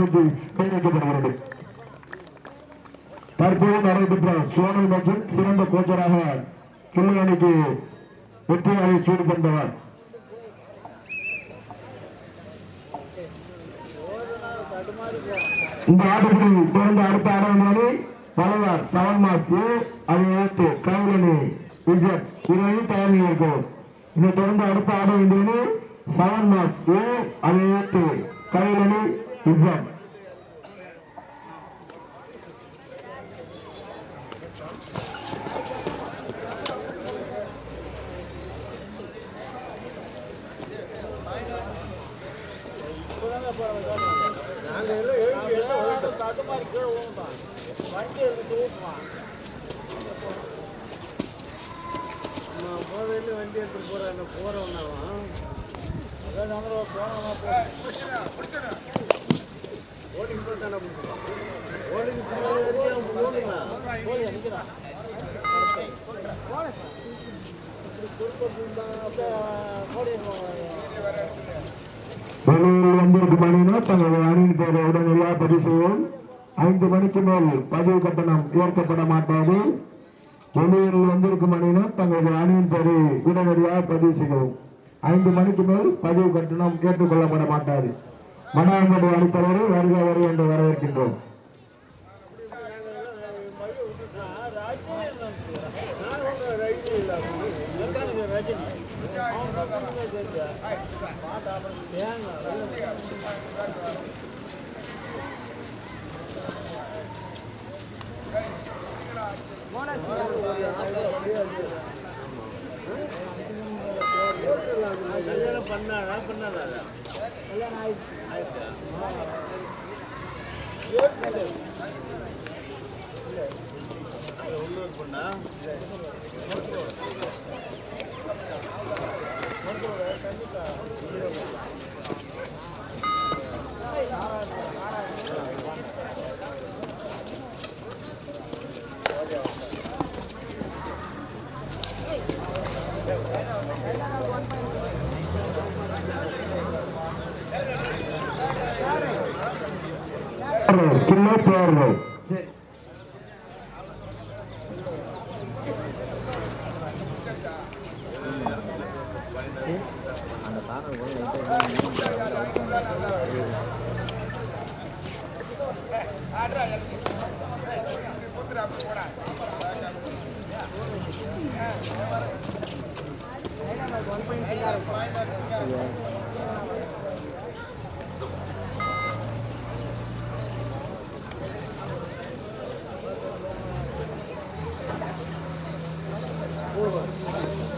இருந்து கையளிக்கப்படுகிறது தற்போது நடைபெற்ற சோனல் மற்றும் சிறந்த கோச்சராக கிள்ளி அணிக்கு வெற்றியாக சூடு தந்தவர் இந்த ஆட்டத்தில் தொடர்ந்து அடுத்த ஆட வேண்டிய பலவார் செவன் மாஸ் அதை ஏற்று கவிழனி இசட் இதையும் தயாரில் இருக்கும் இதை தொடர்ந்து அடுத்த ஆட வேண்டியது செவன் மாஸ் ஏ அதை ஏற்று கவிழனி இசட் போதையில் வண்டி எடுத்து போகிறேன் போகிறவனாவன் அதான் நாங்களும் போனோம்னா ஓடிக்கு வெளியில் வந்திருக்கும் அணியினர் தங்களது அணியின் பேரை உடனடியாக பதிவு செய்வோம். ஐந்து மணிக்கு மேல் பதிவு கட்டணம் ஏற்கப்பட மாட்டாது வெளியூரில் வந்திருக்கும் அணியினர் தங்களது அணியின் பெயரை உடனடியாக பதிவு செய்யவும். ஐந்து மணிக்கு மேல் பதிவு கட்டணம் ஏற்றுக்கொள்ளப்பட மாட்டாது. மணாம்படி அளித்தலோடு வருக வருக என்று வரவேற்கின்றோம். கல்யாணம் பண்ணாடா பண்ணாடா கல்யாணம் ஆயிடுச்சு உள்ளூர் பொண்ணா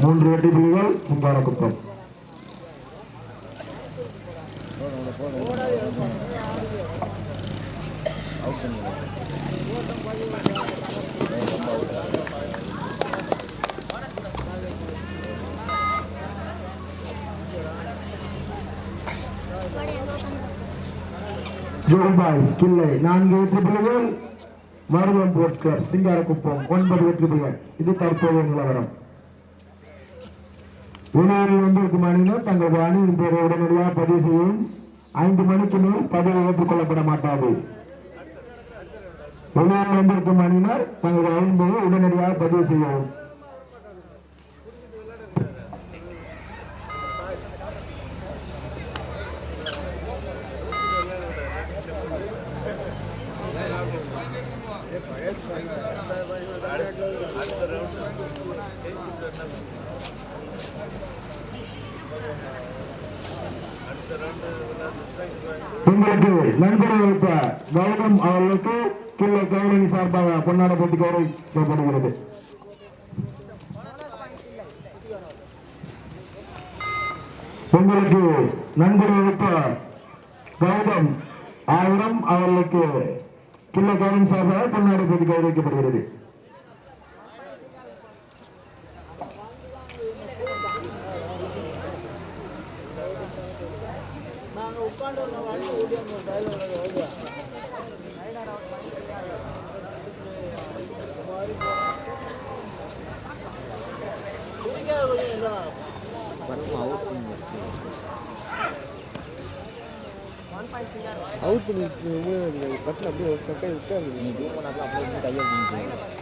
மூன்று வெட்டி புலிகள் சிங்காரக்குப்பம் ஜோல் பாய்ஸ் கிள்ளை நான்கு வெற்றி புள்ளிகள் மருதம் போர்ட் கிளப் சிங்காரக்குப்பம். ஒன்பது வெற்றி புள்ளிகள் இது தற்போதைய நிலவரம். வெளியூரில் வந்திருக்கும் அணியினர் தங்களது அணியின் பெயரை உடனடியாக பதிவு செய்யவும். ஐந்து மணிக்கு மேல் பதிவு ஏற்றுக்கொள்ளப்பட மாட்டாது. வெளியூரில் வந்திருக்கும் அணியினர் தங்களது அணியின் பெயரை உடனடியாக பதிவு செய்யவும். உங்களுக்கு நண்பரை அளித்த கௌதம் அவர்களுக்கு கிள்ளை கவுனி சார்பாக பொன்னாட போட்டி கௌரவிக்கப்படுகிறது. உங்களுக்கு நண்பரை அளித்த கௌதம் ஆயிரம் அவர்களுக்கு கிள்ளை கவுனி சார்பாக பொன்னாட போட்டி கௌரவிக்கப்படுகிறது. அவுட் பண்ணி பட்டில் அப்படியே கட்டை விட்டு அப்படி ஜூம் அப்படியே கையை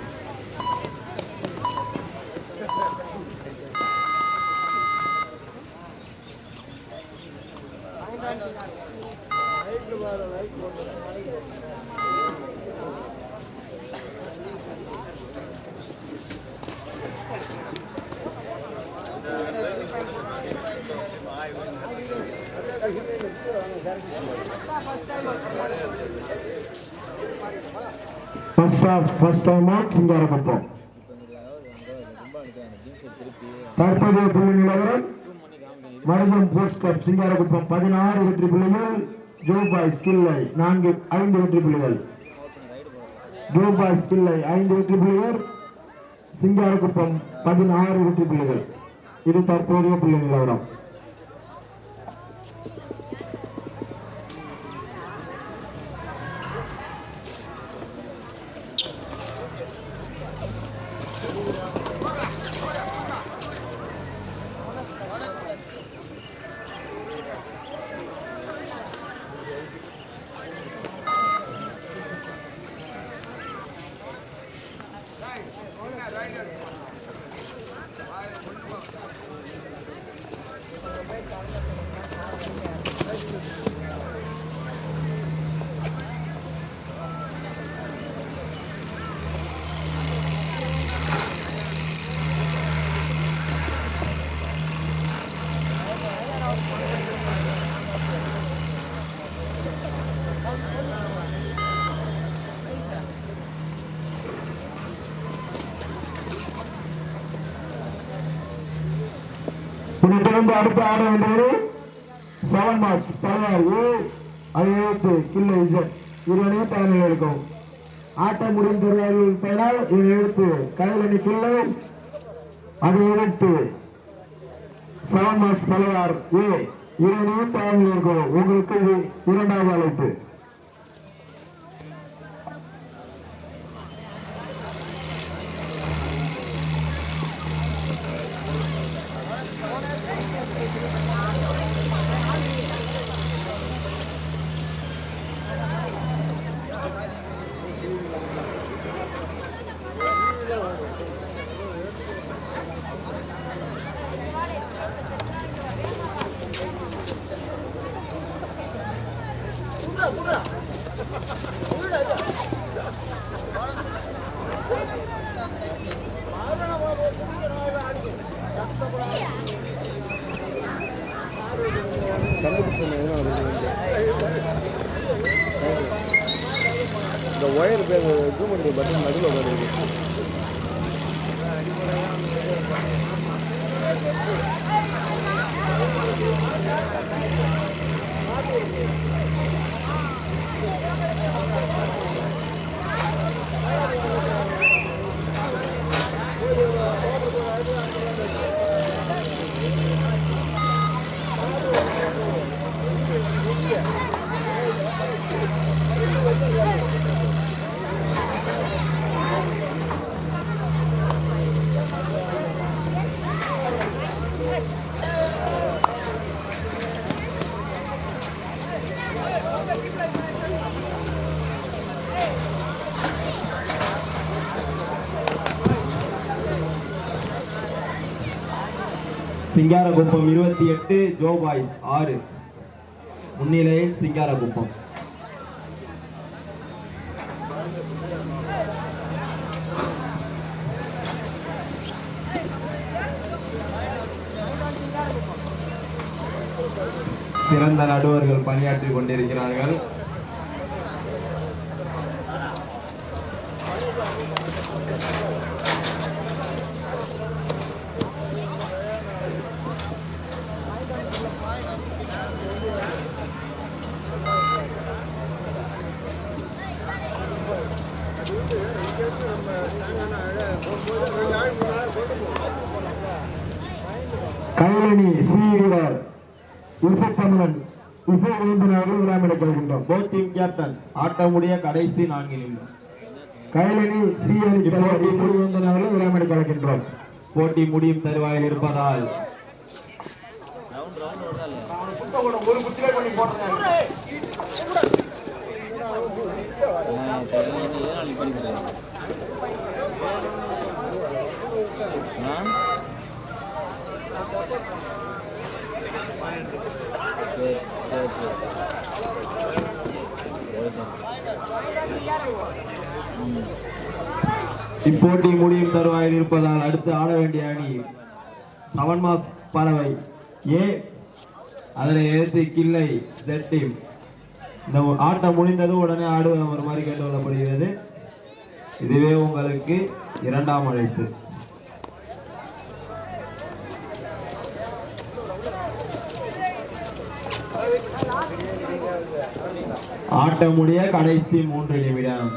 first off first time out சிங்காரப்பட்டம் தற்போதைய புள்ளி நிலவரம் மருதம் ஸ்போர்ட்ஸ் கிளப் சிங்காரக்குப்பம் பதினாறு வெற்றி புள்ளிகள் ஜோ ஸ்கில்லை நான்கு ஐந்து வெற்றி புள்ளிகள். ஜோ ஸ்கில்லை ஐந்து வெற்றி புள்ளிகள் சிங்காரக்குப்பம் பதினாறு வெற்றி புள்ளிகள். இது தற்போதைய புள்ளி நிலவரம் இதைத் தொடர்ந்து அடுத்த ஆட வேண்டியது செவன் மாஸ் பழையார் ஏ ஐந்து கில்லை இசட் இருவனையும் பதினேழு இருக்கும். ஆட்டம் முடிந்து தருவார்கள் பதினால் இதை எடுத்து கையில் கில்லை. அதை எடுத்து செவன் மாஸ் பழையார் ஏ இருவனையும் பதினேழு இருக்கும். உங்களுக்கு இது இரண்டாவது அழைப்பு. இந்த சிங்காரகுப்பம் இருபத்தி எட்டு ஜோ பாய்ஸ் ஆறு. முன்னிலையில் சிங்காரகுப்பம். சிறந்த நடுவர்கள் பணியாற்றிக் கொண்டிருக்கிறார்கள். கைலணி சி வீரர் இசத்தமிழன் இசை விருந்தினர்கள் விழாமிட கொள்கின்றோம் போத் டீம் கேப்டன்ஸ் ஆட்டமுடைய கடைசி நான்கு நிமிடம் கைலணி சி அணி தலைவர் இசை விருந்தினர்கள் விழாமிட கலக்கின்றோம் போட்டி முடியும் தருவாயில் இருப்பதால். இப்போட்டி முடியும் தருவாயில் இருப்பதால் அடுத்து ஆட வேண்டிய அணி சவன்மாஸ் பறவை. ஏ அதில் எதிர்த்து கிள்ளை Z டீம் இந்த ஆட்டம் முடிந்ததும் உடனே ஆடுவது ஒரு மாதிரி கேட்டுக்கொள்ளப்படுகிறது இதுவே உங்களுக்கு இரண்டாம் அழைப்பு. ஆட்டமுடைய கடைசி மூன்று நிமிடம்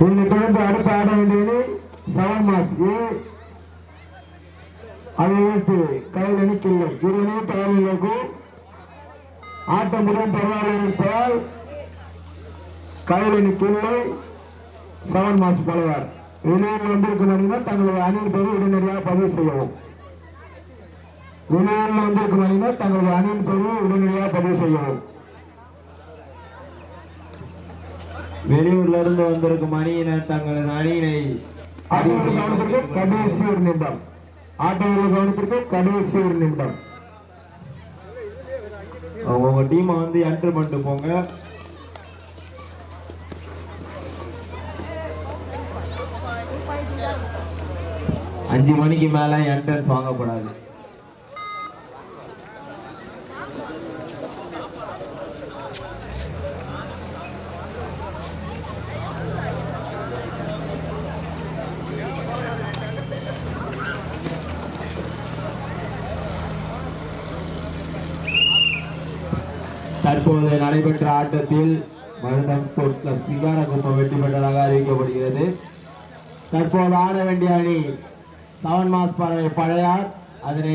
இதனை தொடர்ந்து அடுத்து ஆட வேண்டியது செவன் மாஸ் ஏ அதை ஆட்டம் முடியும் பரவாயில்லை இருப்பதால் செவன் மாஸ் வந்திருக்கும் அணியினர் தங்களது அணியின் பெயரை உடனடியாக பதிவு செய்யவும். வெளியூரில் வந்திருக்கும் அணியினர் தங்களது அணியின் பெயரை உடனடியாக பதிவு செய்யவும். வெளியூர்ல இருந்து வந்திருக்கும் அணியினர் தங்களது அணியினை ஆட்டோவில் கவனத்திற்கு கடைசி ஒரு நிமிடம். ஆட்டோவில் கவனத்திற்கு கடைசி ஒரு நிமிடம் உங்க டீமை வந்து என்டர் பண்ணிட்டு போங்க. அஞ்சு மணிக்கு மேல என்ட்ரன்ஸ் வாங்கக்கூடாது. தற்போது நடைபெற்ற ஆட்டத்தில் மருதம் ஸ்போர்ட்ஸ் கிளப் சிங்காரகுப்பம் வெற்றி பெற்றதாக அறிவிக்கப்படுகிறது. தற்போது ஆட வேண்டிய அணி சவன் மாஸ் பறவை பழையார். அதனை